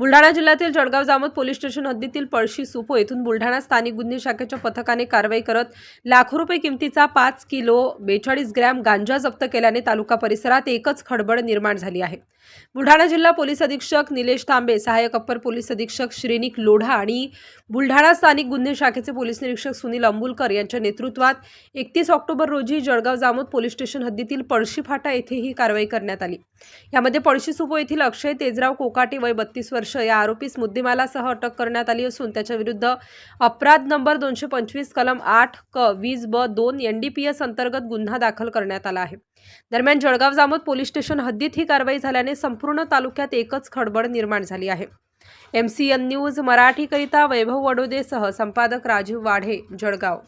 Buldhana जिल्ह्यातील Jalgaon Jamod police station हद्दीतील पळशी सुपो येथून बुलढाणा स्थानिक गुन्हे शाखेच्या पथकाने कारवाई करत लाखो रुपये किमतीचा पाच किलो बेचाळीस ग्रॅम गांजा जप्त केल्याने तालुका परिसरात एकच खडबड निर्माण झाली आहे. बुलढाणा जिल्हा पोलीस अधीक्षक निलेश तांबे सहाय्यक अप्पर पोलीस अधीक्षक श्रीनिक लोढा आणि बुलढाणा स्थानिक गुन्हे शाखेचे पोलीस निरीक्षक सुनील अंबुलकर यांच्या नेतृत्वात एकतीस ऑक्टोबर रोजी जळगाव जामोद पोलीस स्टेशन हद्दीतील पळशी फाटा येथे ही कारवाई करण्यात आली. यामध्ये पळशी सुपो येथील अक्षय तेजराव कोकाटे वय बत्तीस वर्ष या आरोपीस मुद्देमालासह अटक करण्यात आली असून त्याच्या विरुद्ध अपराध नंबर दोनशे पंचवीस कलम आठ क वीस ब दोन एन डी पी एस अंतर्गत गुन्हा दाखल करण्यात आला आहे. दरम्यान जळगाव जामोद पोलीस स्टेशन हद्दीत ही कारवाई झाल्याने संपूर्ण तालुक्यात एकच खडबड निर्माण झाली आहे. एम सी एन न्यूज मराठीकरिता वैभव वडोदेसह संपादक राजीव वाढे जळगाव.